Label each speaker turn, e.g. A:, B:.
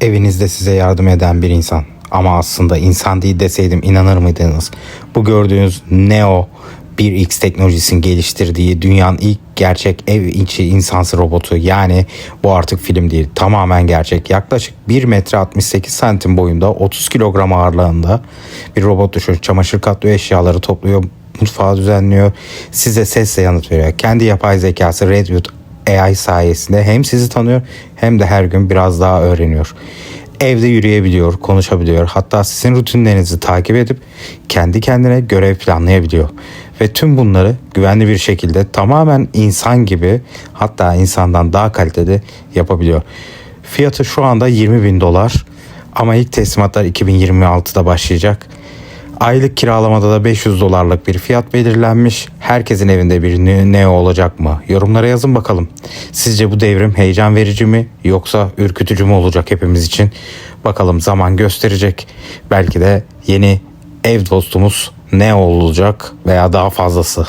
A: Evinizde size yardım eden bir insan. Ama aslında insan değil deseydim inanır mıydınız? Bu gördüğünüz Neo 1X teknolojisinin geliştirdiği dünyanın ilk gerçek ev içi insansı robotu. Yani bu artık film değil tamamen gerçek. Yaklaşık 1 metre 68 santim boyunda 30 kilogram ağırlığında bir robot düşün. Çamaşır katlıyor eşyaları topluyor mutfağı düzenliyor. Size sesle yanıt veriyor. Kendi yapay zekası Redwood AI sayesinde hem sizi tanıyor hem de her gün biraz daha öğreniyor. Evde yürüyebiliyor, konuşabiliyor. Hatta sizin rutinlerinizi takip edip kendi kendine görev planlayabiliyor. Ve tüm bunları güvenli bir şekilde tamamen insan gibi hatta insandan daha kaliteli yapabiliyor. Fiyatı şu anda 20 bin dolar ama ilk teslimatlar 2026'da başlayacak. Aylık kiralamada da 500 dolarlık bir fiyat belirlenmiş. Herkesin evinde bir ne- Neo olacak mı? Yorumlara yazın bakalım. Sizce bu devrim heyecan verici mi yoksa ürkütücü mü olacak hepimiz için? Bakalım zaman gösterecek. Belki de yeni ev dostumuz Neo olacak veya daha fazlası.